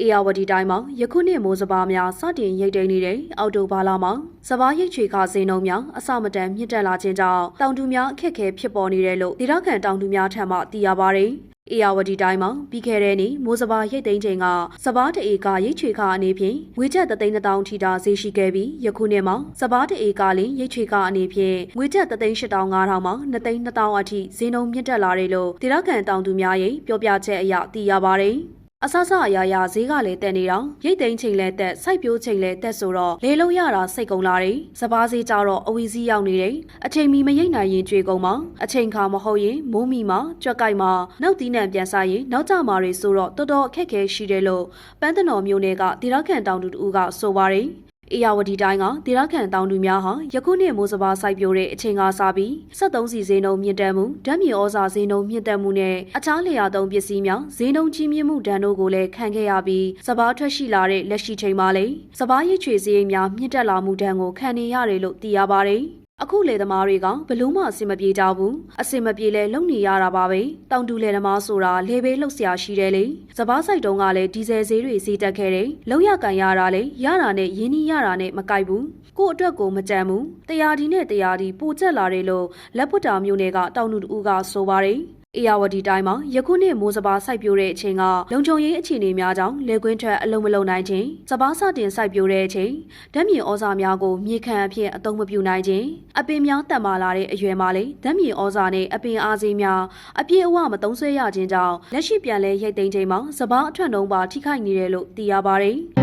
အေယာဝတီတိုင်းမှာယခုနှစ်မိုးစပါးများစတင်ရိတ်သိမ်းနေတဲ့အောက်တိုဘာလမှာစပါးရိတ်ချွေခါစင်းနှုန်းများအစမတန်မြင့်တက်လာခြင်းကြောင့်တောင်သူများအခက်အခဲဖြစ်ပေါ်နေတယ်လို့ဒေသခံတောင်သူများထံမှသိရပါဗျ။အေယာဝတီတိုင်းမှာပြီးခဲ့တဲ့နေ့မိုးစပါးရိတ်သိမ်းချိန်ကစပါးတအေကရိတ်ချွေခါအနေဖြင့်ငွေကျပ်3သိန်း1000ထိတာဈေးရှိခဲ့ပြီးယခုနှစ်မှာစပါးတအေကလင်းရိတ်ချွေခါအနေဖြင့်ငွေကျပ်3သိန်း8500မှ2သိန်း2000အထိဈေးနှုန်းမြင့်တက်လာတယ်လို့ဒေသခံတောင်သူများရဲ့ပြောပြချက်အရသိရပါဗျ။ အဆဆအရာရာဈေးကလည်းတက်နေတော့ရိတ်သိမ်းချိန်လဲတက်စိုက်ပျိုးချိန်လဲတက်ဆိုတော့လေလုံးရတာစိတ်ကုန်လာတယ်စပားဈေးကြတော့အဝီစီးရောက်နေတယ်အချိန်မီမရိတ်နိုင်ရင်ကြွေကုန်မှာအချိန်ခါမဟုတ်ရင်မိုးမီမှာကြွက်ကိုက်မှာနောက်တီးနှံပြန်စားရင်နောက်ကျမှာတွေဆိုတော့တော်တော်အခက်ခဲရှိတယ်လို့ပန်းတနော်မျိုးနယ်ကဒေသခံတောင်သူတူကဆိုပါတယ် အေယာဝတီတိုင်းကဒေသခံတောင်သူများဟာယခုနှစ်မိုးစပါးစိုက်ပျိုးတဲ့အချိန်ကစပြီး73စီဈေးနှုန်းမြင့်တက်မှုဓာတ်မြေဩဇာဈေးနှုန်းမြင့်တက်မှုနဲ့အခြားလျာသုံးပစ္စည်းများဈေးနှုန်းကြီးမြင့်မှုဒဏ်တို့ကိုလည်းခံခဲ့ရပြီးစပါးထွက်ရှိလာတဲ့လက်ရှိချိန်မှာလည်းစပါးရိတ်ချွေဈေးများမြင့်တက်လာမှုဒဏ်ကိုခံနေရတယ်လို့သိရပါတယ် အခုလေသမားတွေကဘလို့မှအဆင်မပြေကြဘူးအဆင်မပြေလဲလုံနေရတာပါပဲတောင်တူလေသမားဆိုတာလေဘေးလှုပ်ရှားရှိတယ်လေစပားဆိုင်တုံးကလည်းဒီဇယ်ဈေးတွေဈေးတက်ခဲ့တယ်လုံရကန်ရတာလေရတာနဲ့ရင်းနှီးရတာနဲ့မကိုက်ဘူးကို့အတွက်ကိုမကြံဘူးတရားဒီနဲ့တရားဒီပိုကျက်လာတယ်လို့လက်ပွတ်တာမျိုးတွေကတောင်တူတူကဆိုပါတယ် အေယာဝတီတိုင်းမှာယခုနှစ်မိုးစပါးစိုက်ပျိုးတဲ့အချိန်ကလုံခြုံရေးအခြေအနေများကြောင့်လေကွင်းထွက်အလုံးမလုံးနိုင်ခြင်းစပါးစတင်စိုက်ပျိုးတဲ့အချိန်ဓာတ်မြေဩဇာများကိုမြေခံအဖြစ်အသုံးမပြုနိုင်ခြင်းအပင်များတက်မာလာတဲ့အရွယ်မှာလေဓာတ်မြေဩဇာနဲ့အပင်အားစေးများအပြည့်အဝမသုံးဆွဲရခြင်းကြောင့်လက်ရှိပြန်လဲရိတ်သိမ်းချိန်မှာစပါးအထွက်နှုံးပါထိခိုက်နေတယ်လို့သိရပါတယ်။